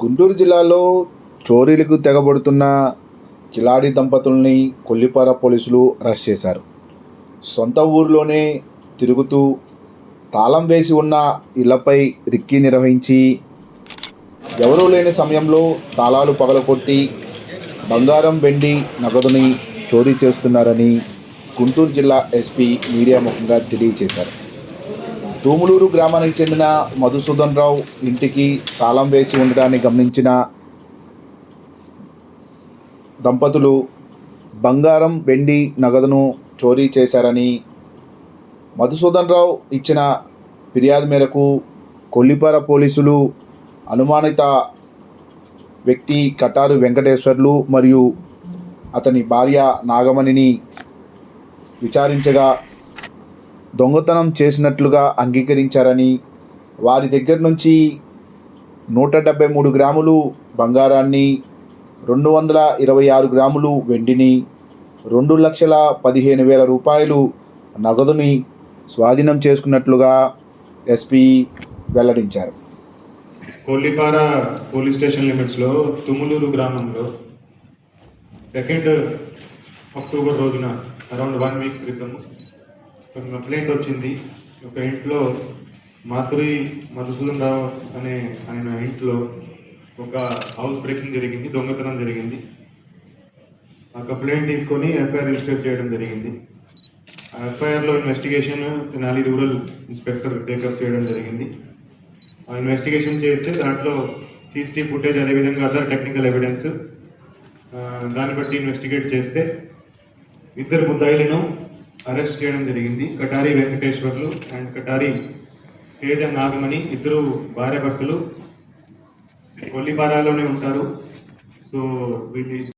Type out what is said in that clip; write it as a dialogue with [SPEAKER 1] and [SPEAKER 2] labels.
[SPEAKER 1] గుంటూరు జిల్లాలో చోరీలకు తెగబడుతున్న కిలాడి దంపతుల్ని కొల్లిపార పోలీసులు అరెస్ట్ చేశారు. సొంత ఊరిలోనే తిరుగుతూ తాళం వేసి ఉన్న ఇళ్ళపై రిక్కీ నిర్వహించి ఎవరూ లేని సమయంలో తాళాలు పగలకొట్టి బంగారం వెండి నగదుని చోరీ చేస్తున్నారని గుంటూరు జిల్లా ఎస్పీ మీడియా ముఖంగా తెలియజేశారు. తూములూరు గ్రామానికి చెందిన మధుసూదన్ రావు ఇంటికి తాళం వేసి ఉండడాన్ని గమనించిన దంపతులు బంగారం వెండి నగదును చోరీ చేశారని మధుసూదన్ రావు ఇచ్చిన ఫిర్యాదు మేరకు కొల్లిపార పోలీసులు అనుమానిత వ్యక్తి కటారు వెంకటేశ్వర్లు మరియు అతని భార్య నాగమణిని విచారించగా దొంగతనం చేసినట్లుగా అంగీకరించారని వారి దగ్గర నుంచి నూట డెబ్బై మూడు గ్రాములు బంగారాన్ని రెండు వందల ఇరవై ఆరు గ్రాములు వెండిని రెండు లక్షల పదిహేను వేల రూపాయలు నగదుని స్వాధీనం చేసుకున్నట్లుగా ఎస్పీ వెల్లడించారు.
[SPEAKER 2] కొల్లిపార పోలీస్ స్టేషన్ లిమిట్స్లో తుములూరు గ్రామంలో సెకండ్ అక్టోబర్ రోజున అరౌండ్ వన్ వీక్ క్రితము ఒక కంప్లైంట్ వచ్చింది. ఒక ఇంట్లో మాధురి మధుసూదన్ రావు అనే ఆయన ఇంట్లో ఒక హౌస్ బ్రేకింగ్ జరిగింది దొంగతనం జరిగింది. ఆ కంప్లైంట్ తీసుకొని ఎఫ్ఐఆర్ రిజిస్టర్ చేయడం జరిగింది. ఆ ఎఫ్ఐఆర్లో investigation Tenali rural inspector take up చేయడం జరిగింది. ఆ ఇన్వెస్టిగేషన్ చేస్తే దాంట్లో సీసీటీవీ ఫుటేజ్ అదేవిధంగా అదర్ టెక్నికల్ ఎవిడెన్స్ దాన్ని బట్టి ఇన్వెస్టిగేట్ చేస్తే ఇద్దరు ముద్దాయిలను అరెస్ట్ చేయడం జరిగింది. కటారి వెంకటేశ్వర్లు అండ్ కటారి తేజ నాగమణి ఇద్దరు భార్యాభర్తలు కొల్లిపారాలోనే ఉంటారు. సో వీళ్ళు